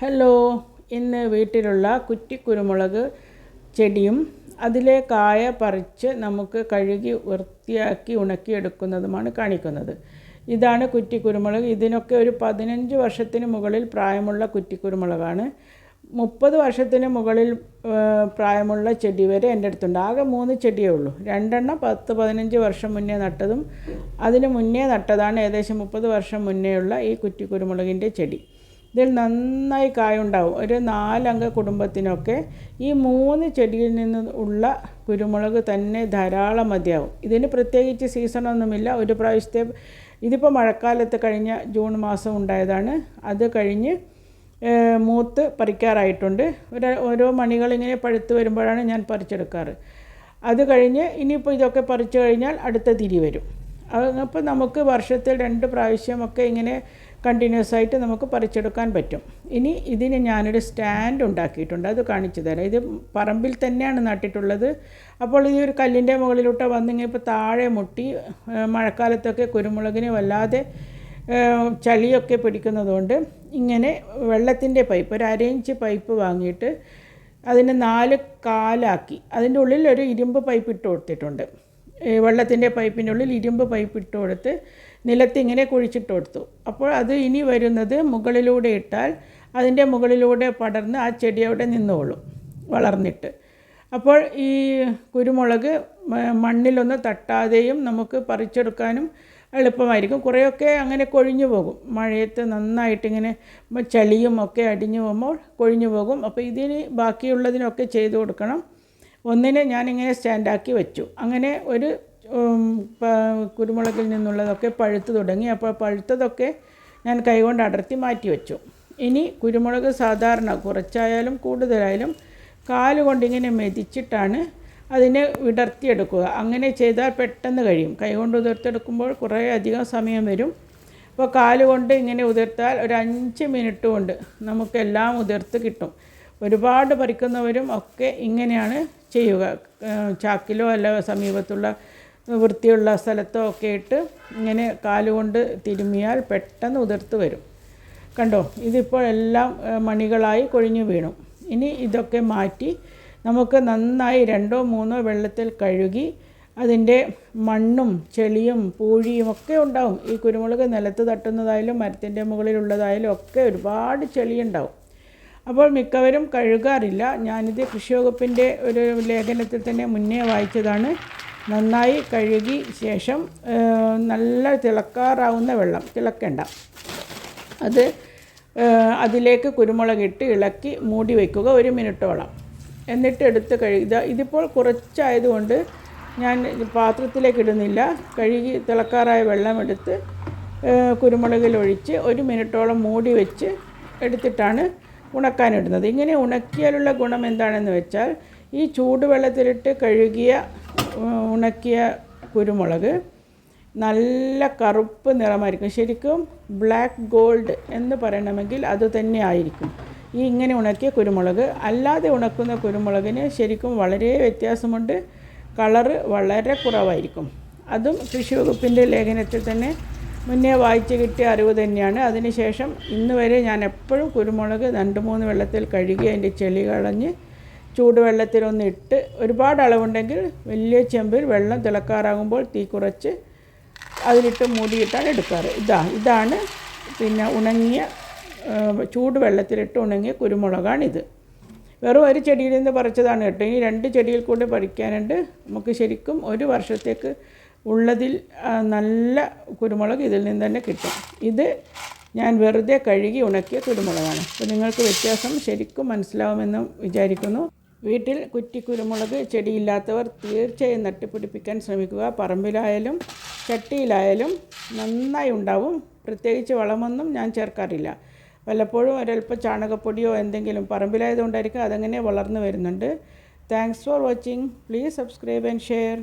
Hello ഇന്ന് വീട്ടിലുള്ള കുറ്റി കുരുമുളക് ചെടിയും അതിലെ കായ പറിച്ച് നമുക്ക് കഴുകി വൃത്തിയാക്കി ഉണക്കിയെടുക്കുന്നതുമാണ് കാണിക്കുന്നത്. ഇതാണ് കുറ്റി കുരുമുളക്. ഇതിനൊക്കെ ഒരു പതിനഞ്ച് വർഷത്തിന് മുകളിൽ പ്രായമുള്ള കുറ്റി കുരുമുളകാണ്. മുപ്പത് വർഷത്തിന് മുകളിൽ പ്രായമുള്ള ചെടി വരെ എന്റെ അടുത്തുണ്ട്. ആകെ മൂന്ന് ചെടിയേ ഉള്ളൂ. രണ്ടെണ്ണം പത്ത് പതിനഞ്ച് വർഷം മുന്നേ നട്ടതും അതിന് മുന്നേ നട്ടതാണ് ഏകദേശം മുപ്പത് വർഷം മുന്നേയുള്ള ഈ കുറ്റി കുരുമുളകിന്റെ ചെടി. ഇതിൽ നന്നായി കായുണ്ടാവും. ഒരു നാലംഗ കുടുംബത്തിനൊക്കെ ഈ മൂന്ന് ചെടിയിൽ നിന്ന് ഉള്ള കുരുമുളക് തന്നെ ധാരാളം മതിയാവും. ഇതിന് പ്രത്യേകിച്ച് സീസണൊന്നുമില്ല ഒരു പ്രാവശ്യത്തെ ഇതിപ്പോൾ മഴക്കാലത്ത് കഴിഞ്ഞ ജൂൺ മാസം ഉണ്ടായതാണ്. അത് കഴിഞ്ഞ് മൂത്ത് പറിക്കാറായിട്ടുണ്ട്. ഒരു ഓരോ മണികളിങ്ങനെ പഴുത്ത് വരുമ്പോഴാണ് ഞാൻ പറിച്ചെടുക്കാറ്. അത് കഴിഞ്ഞ് ഇനിയിപ്പോൾ ഇതൊക്കെ പറിച്ചു കഴിഞ്ഞാൽ അടുത്ത തിരി വരും. അപ്പോൾ നമുക്ക് വർഷത്തിൽ രണ്ട് പ്രാവശ്യമൊക്കെ ഇങ്ങനെ കണ്ടിന്യൂസ് ആയിട്ട് നമുക്ക് പറിച്ചെടുക്കാൻ പറ്റും. ഇനി ഇതിന് ഞാനൊരു സ്റ്റാൻഡ് ഉണ്ടാക്കിയിട്ടുണ്ട്. അത് കാണിച്ചു തരാം. ഇത് പറമ്പിൽ തന്നെയാണ് നട്ടിട്ടുള്ളത്. അപ്പോൾ ഈ ഒരു കല്ലിന്റെ മുകളിലോട്ട് വന്നിങ്ങനെ ഇപ്പോൾ താഴെ മുട്ടി മഴക്കാലത്തൊക്കെ കുരുമുളകിന് വല്ലാതെ ചളിയൊക്കെ പിടിക്കുന്നതുകൊണ്ട് ഇങ്ങനെ വെള്ളത്തിന്റെ പൈപ്പ് ഒരു അരയിഞ്ച് പൈപ്പ് വാങ്ങിയിട്ട് അതിനെ നാല് കാലാക്കി. അതിന്റെ ഉള്ളിൽ ഒരു ഇരുമ്പ് പൈപ്പ് ഇട്ട് കൊടുത്തിട്ടുണ്ട്. വെള്ളത്തിന്റെ പൈപ്പിന്റെ ഉള്ളിൽ ഇരുമ്പ് പൈപ്പ് ഇട്ട് കൊടുത്ത് നിലത്ത് ഇങ്ങനെ കുഴിച്ചിട്ട് കൊടുത്തു. അപ്പോൾ അത് ഇനി വരുന്നത് മുകളിലൂടെ ഇട്ടാൽ അതിന്റെ മുകളിലൂടെ പടർന്ന് ആ ചെടി അവിടെ നിന്നോളും വളർന്നിട്ട്. അപ്പോൾ ഈ കുരുമുളക് മണ്ണിലൊന്ന് തട്ടാതെയും നമുക്ക് പറിച്ചെടുക്കാനും എളുപ്പമായിരിക്കും. കുറേയൊക്കെ അങ്ങനെ കൊഴിഞ്ഞു പോകും. മഴയത്ത് നന്നായിട്ടിങ്ങനെ ചളിയും ഒക്കെ അടിഞ്ഞു പോകുമ്പോൾ കൊഴിഞ്ഞു പോകും. അപ്പോൾ ഇതിന് ബാക്കിയുള്ളതിനൊക്കെ ചെയ്തു കൊടുക്കണം. ഒന്നിനെ ഞാനിങ്ങനെ സ്റ്റാൻഡാക്കി വെച്ചു. അങ്ങനെ ഒരു കുരുമുളകിൽ നിന്നുള്ളതൊക്കെ പഴുത്ത് തുടങ്ങി. അപ്പോൾ പഴുത്തതൊക്കെ ഞാൻ കൈകൊണ്ട് അടർത്തി മാറ്റി വെച്ചു. ഇനി കുരുമുളക് സാധാരണ കുറച്ചായാലും കൂടുതലായാലും കാലുകൊണ്ട് ഇങ്ങനെ മെതിച്ചിട്ടാണ് അതിനെ വിടർത്തിയെടുക്കുക. അങ്ങനെ ചെയ്താൽ പെട്ടെന്ന് കഴിയും. കൈകൊണ്ട് ഉതിർത്തെടുക്കുമ്പോൾ കുറേ അധികം സമയം വരും. അപ്പോൾ കാലുകൊണ്ട് ഇങ്ങനെ ഉതിർത്താൽ ഒരു അഞ്ച് മിനിറ്റ് കൊണ്ട് നമുക്കെല്ലാം ഉതിർത്ത് കിട്ടും. ഒരുപാട് പറിക്കുന്നവരും ഒക്കെ ഇങ്ങനെയാണ് ചെയ്യുക. ചാക്കിലോ അല്ല സമീപത്തുള്ള വൃത്തിയുള്ള സ്ഥലത്തോ ഒക്കെ ഇട്ട് ഇങ്ങനെ കാലുകൊണ്ട് തിരുമിയാൽ പെട്ടെന്ന് ഉതിർത്ത് വരും. കണ്ടോ? ഇതിപ്പോൾ എല്ലാം മണികളായി കൊഴിഞ്ഞു വീണു. ഇനി ഇതൊക്കെ മാറ്റി നമുക്ക് നന്നായി രണ്ടോ മൂന്നോ വെള്ളത്തിൽ കഴുകി അതിന്റെ മണ്ണും ചെളിയും പൂഴിയും ഒക്കെ ഉണ്ടാവും. ഈ കുരുമുളക് നിലത്ത് തട്ടുന്നതായാലും മരത്തിന്റെ മുകളിലുള്ളതായാലും ഒക്കെ ഒരുപാട് ചെളിയുണ്ടാവും. അപ്പോൾ മിക്കവരും കഴുകാറില്ല. ഞാനിത് കൃഷി വകുപ്പിന്റെ ഒരു ലേഖനത്തിൽ തന്നെ മുന്നേ വായിച്ചതാണ്. നന്നായി കഴുകി ശേഷം നല്ല തിളക്കാറാവുന്ന വെള്ളം തിളക്കണ്ട. അത് അതിലേക്ക് കുരുമുളകിട്ട് ഇളക്കി മൂടി വയ്ക്കുക ഒരു മിനിറ്റോളം. എന്നിട്ട് എടുത്ത് കഴുകുക ഇതിപ്പോൾ കുറച്ചായതുകൊണ്ട് ഞാൻ പാത്രത്തിലേക്ക് ഇടുന്നില്ല. കഴുകി തിളക്കാറായ വെള്ളം എടുത്ത് കുരുമുളകിലൊഴിച്ച് ഒരു മിനിറ്റോളം മൂടി വെച്ച് എടുത്തിട്ടാണ് ഉണക്കാനിടുന്നത് ഇങ്ങനെ ഉണക്കിയാലുള്ള ഗുണം എന്താണെന്ന് വെച്ചാൽ ഈ ചൂടുവെള്ളത്തിലിട്ട് കഴുകിയ ഉണക്കിയ കുരുമുളക്. നല്ല കറുപ്പ് നിറമായിരിക്കും. ശരിക്കും ബ്ലാക്ക് ഗോൾഡ് എന്ന് പറയണമെങ്കിൽ അത് തന്നെ ആയിരിക്കും. ഈ ഇങ്ങനെ ഉണക്കിയ കുരുമുളക്. അല്ലാതെ ഉണക്കുന്ന കുരുമുളകിന് ശരിക്കും വളരെ വ്യത്യാസമുണ്ട്. കളറ് വളരെ കുറവായിരിക്കും. അതും കൃഷി വകുപ്പിന്റെ ലേഖനത്തിൽ തന്നെ മുന്നേ വായിച്ച് കിട്ടിയ അറിവ് തന്നെയാണ്. അതിനുശേഷം ഇന്ന് വരെ ഞാൻ എപ്പോഴും കുരുമുളക് രണ്ട് മൂന്ന് വെള്ളത്തിൽ കഴുകി അതിന്റെ ചെളി കളഞ്ഞ് ചൂടുവെള്ളത്തിലൊന്ന് ഇട്ട് ഒരുപാട് അളവുണ്ടെങ്കിൽ വലിയ ചെമ്പിൽ വെള്ളം തിളക്കാറാകുമ്പോൾ തീ കുറച്ച് അതിലിട്ട് മൂടിയിട്ടാണ് എടുക്കാറ്. ഇതാ ഇതാണ് പിന്നെ ഉണങ്ങിയ ചൂടുവെള്ളത്തിലിട്ട് ഉണങ്ങിയ കുരുമുളകാണിത്. വെറും ഒരു ചെടിയിൽ നിന്ന് പറിച്ചതാണ് കേട്ടോ. ഇനി രണ്ട് ചെടിയിൽ കൂടെ പറിക്കാനുണ്ട്. നമുക്ക് ശരിക്കും ഒരു വർഷത്തേക്ക് ഉള്ളതിൽ നല്ല കുരുമുളക് ഇതിൽ നിന്ന് തന്നെ കിട്ടും. ഇത് ഞാൻ വെറുതെ കഴുകി ഉണക്കിയ കുരുമുളകാണ്. അപ്പോൾ നിങ്ങൾക്ക് വ്യത്യാസം ശരിക്കും മനസ്സിലാവുമെന്ന് വിചാരിക്കുന്നു. വീട്ടിൽ കുറ്റി കുരുമുളക് ചെടിയില്ലാത്തവർ തീർച്ചയായും നട്ടുപിടിപ്പിക്കാൻ ശ്രമിക്കുക. പറമ്പിലായാലും ചട്ടിയിലായാലും നന്നായി ഉണ്ടാവും. പ്രത്യേകിച്ച് വളമൊന്നും ഞാൻ ചേർക്കാറില്ല. വല്ലപ്പോഴും ഒരൽപ്പം ചാണകപ്പൊടിയോ എന്തെങ്കിലും പറമ്പിലായതുകൊണ്ടായിരിക്കും അതങ്ങനെ വളർന്നു വരുന്നുണ്ട്. Thanks for watching please subscribe and share